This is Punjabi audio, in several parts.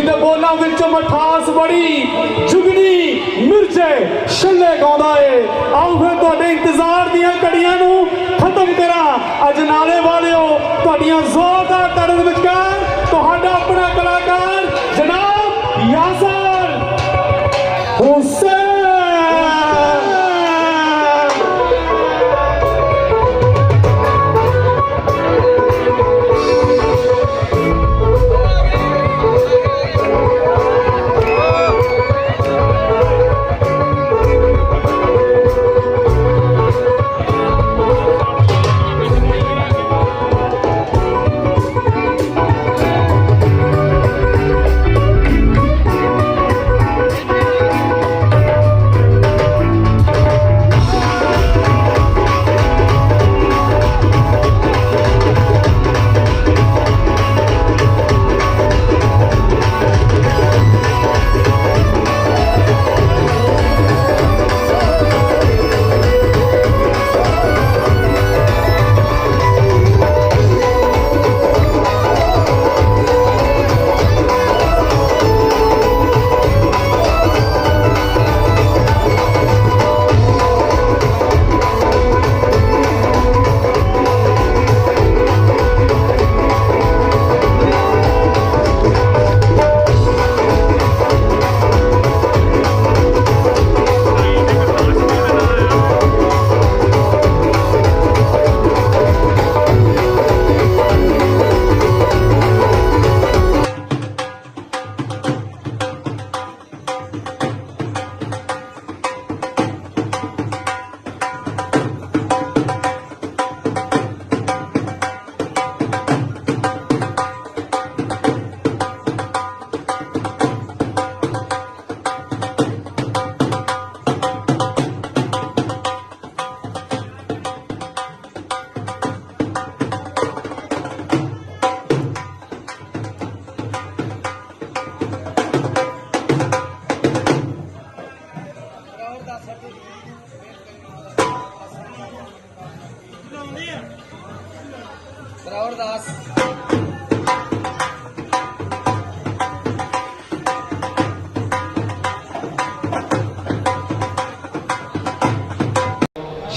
ਜਿਹਦੇ ਬੋਲਾਂ ਵਿੱਚ ਮਠਾਸ ਬੜੀ, ਜੁਗਨੀ, ਮਿਰਜੇ, ਛੱਲੇ ਗਾਉਂਦਾ ਏ। ਆਓ ਫਿਰ ਤੁਹਾਡੇ ਇੰਤਜ਼ਾਰ ਦੀਆਂ ਘੜੀਆਂ ਨੂੰ ਖਤਮ ਕਰਾਂ। ਅਜਨਾਲੇ ਵਾਲਿਓ, ਤੁਹਾਡੀਆਂ ਜ਼ੋਰਦਾਰ ਤਾੜੀਆਂ ਵਿਚਕਾਰ ਤੁਹਾਡਾ ਆਪਣਾ ਕਲਾਕਾਰ ਜਨਾਬ ਯਾਸਰ ਹੁਸੈਨ।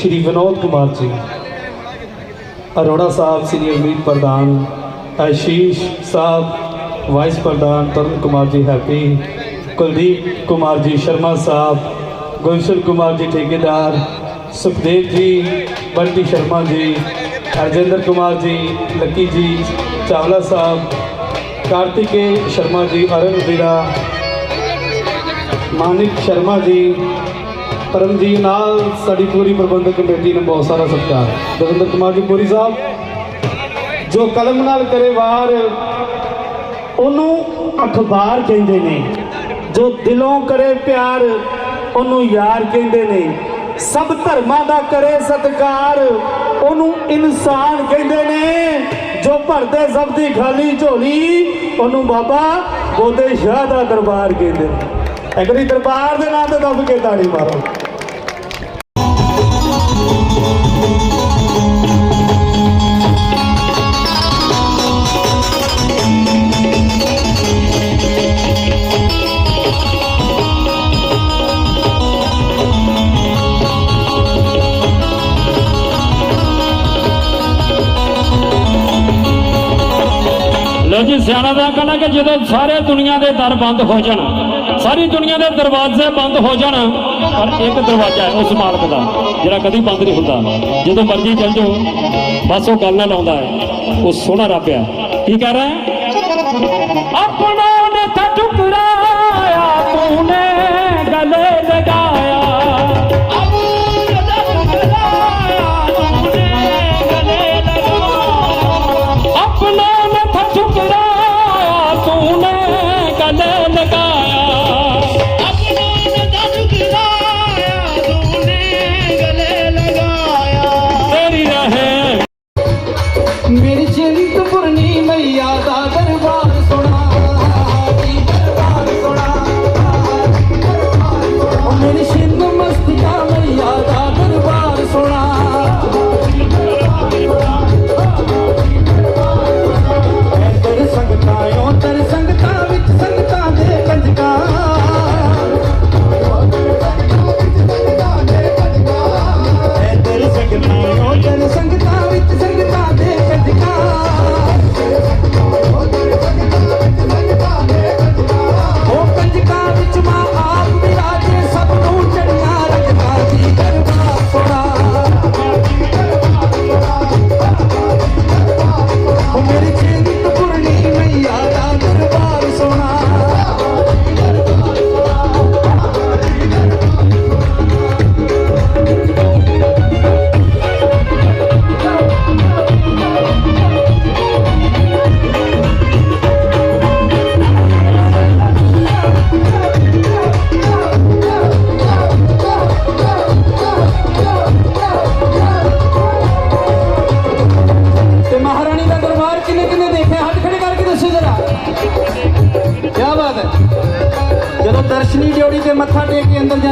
ਸ਼੍ਰੀ ਵਿਨੋਦ ਕੁਮਾਰ ਜੀ, ਅਰੋੜਾ ਸਾਹਿਬ ਸੀਨੀਅਰ ਮੀਤ ਪ੍ਰਧਾਨ ਆਸ਼ੀਸ਼ ਸਾਹਿਬ, ਵਾਈਸ ਪ੍ਰਧਾਨ ਤਰਨ ਕੁਮਾਰ ਜੀ, ਹੈਪੀ, ਕੁਲਦੀਪ ਕੁਮਾਰ ਜੀ, ਸ਼ਰਮਾ ਸਾਹਿਬ, ਗੁਲਸ਼ਨ ਕੁਮਾਰ ਜੀ, ਠੇਕੇਦਾਰ, ਸੁਖਦੇਵ ਜੀ, ਬੰਟੀ ਸ਼ਰਮਾ ਜੀ, ਹਰਜਿੰਦਰ ਕੁਮਾਰ ਜੀ, ਲੱਕੀ ਜੀ, ਚਾਵਲਾ ਸਾਹਿਬ ਕਾਰਤਿਕੇ ਸ਼ਰਮਾ ਜੀ ਅਰਨ ਵੀਰਾ, ਮਾਨਿਕ ਸ਼ਰਮਾ ਜੀ ਪਰਮਜੀਤ ਨਾਲ ਸਾਡੀ ਪੂਰੀ ਪ੍ਰਬੰਧਕ ਕਮੇਟੀ ਨੂੰ ਬਹੁਤ ਸਾਰਾ ਸਤਿਕਾਰ। ਦਵਿੰਦਰ ਕੁਮਾਰ ਜੀ ਪੂਰੀ ਸਾਹਿਬ ਜੋ ਕਲਮ ਨਾਲ ਕਰੇ ਵਾਰ, ਉਹਨੂੰ ਅਖਬਾਰ ਕਹਿੰਦੇ ਨੇ। ਜੋ ਦਿਲੋਂ ਕਰੇ ਪਿਆਰ, ਉਹਨੂੰ ਯਾਰ ਕਹਿੰਦੇ ਨੇ। ਸਭ ਧਰਮਾਂ ਦਾ ਕਰੇ ਸਤਕਾਰ, ਉਹਨੂੰ ਇਨਸਾਨ ਕਹਿੰਦੇ ਨੇ। ਜੋ ਭਰਦੇ ਸਭ ਦੀ ਖਾਲੀ ਝੋਲੀ, ਉਹਨੂੰ ਬਾਬਾ ਬੋਦੇ ਸ਼ਾਹ ਦਾ ਦਰਬਾਰ ਕਹਿੰਦੇ ਨੇ। ਅਗਲੀ ਦਰਬਾਰ ਦੇ ਨਾਂ ਤੇ ਦੱਬ ਕੇ ਤਾੜੀ ਮਾਰੋ। ਸਿਆਣਾ ਦਾ ਕਹਿਣਾ ਕਿ ਜਦੋਂ ਸਾਰੇ ਦੁਨੀਆ ਦੇ ਦਰ ਬੰਦ ਹੋ ਜਾਣ ਸਾਰੀ ਦੁਨੀਆ ਦੇ ਦਰਵਾਜ਼ੇ ਬੰਦ ਹੋ ਜਾਣ ਪਰ ਇੱਕ ਦਰਵਾਜ਼ਾ ਹੈ ਉਸ ਮਾਲਕ ਦਾ ਜਿਹੜਾ ਕਦੀ ਬੰਦ ਨਹੀਂ ਹੁੰਦਾ। ਜਦੋਂ ਮਰਜ਼ੀ ਚੱਲ ਜਾਓ ਬਸ ਉਹ ਗੱਲ ਨਾਲ ਆਉਂਦਾ ਹੈ ਉਹ ਸੋਹਣਾ ਰੱਬ ਹੈ। ਕੀ ਕਹਿ ਰਿਹਾ ਹੈ? ਆਪਣਾ ਨੇ ਤਾਂ ਠੁਕਰਾਇਆ ਤੂਨੇ ਗਲੇ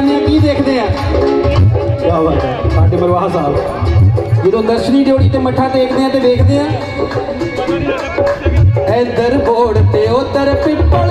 ਜਾਂਦੇ ਆ ਕੀ ਦੇਖਦੇ ਆ। ਕੀ ਬਾਤ ਸਾਡੇ ਮਰਵਾਹਾ ਸਾਹਿਬ। ਜਦੋਂ ਦਰਸ਼ਨੀ ਡਿਓੜੀ ਤੇ ਮੱਠਾ ਟੇਕਦੇ ਆ ਤੇ ਵੇਖਦੇ ਆ। ਇੱਧਰ ਬੋੜ ਤੇ ਉਧਰ ਪਿੱਪਲ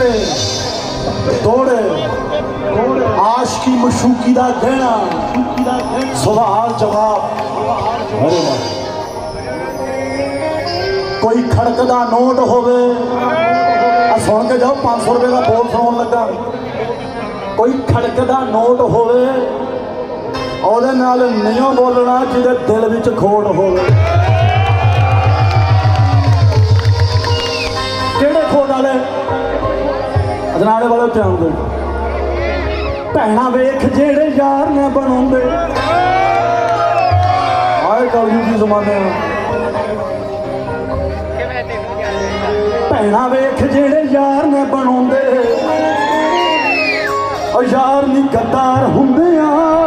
ਪੱਪੇ ਦੌੜੇ ਆਸ਼ਕੀ ਮਸ਼ੂਕੀ ਦਾ ਗਹਿਣਾ। ਸਵਾਲ ਜਵਾਬ। ਅਰੇ ਵਾਹ। ਕੋਈ ਖੜਕਦਾ ਨੋਟ ਹੋਵੇ ਆ ਸੁਣ ਕੇ ਜਾਓ 500 ਰੁਪਏ ਦਾ ਬੋਲ ਸੁਣਾਉਣ ਲੱਗਾ। ਕੋਈ ਖੜਕਦਾ ਨੋਟ ਹੋਵੇ, ਉਹਦੇ ਨਾਲ ਨਹੀਂ ਬੋਲਣਾ ਜਿਹਦੇ ਦਿਲ ਵਿੱਚ ਖੋੜ ਹੋਵੇ। ਕਿਹੜੇ ਖੋੜ ਵਾਲੇ? ਅਜਨਾਲੇ ਵਾਲੇ ਧਿਆਨ ਦੇ ਭੈਣਾ ਵੇਖ ਜਿਹੜੇ ਯਾਰ ਨੇ ਬਣਾਉਂਦੇ ਆਏ ਕਲਯੁਗ ਦੀ ਜ਼ਮਾਨੇ ਆ। ਭੈਣਾ ਵੇਖ ਜਿਹੜੇ ਯਾਰ ਨੇ ਬਣਾਉਂਦੇ ਉਹ ਯਾਰ ਨਹੀਂ ਗੱਦਾਰ ਹੁੰਦੇ ਆ।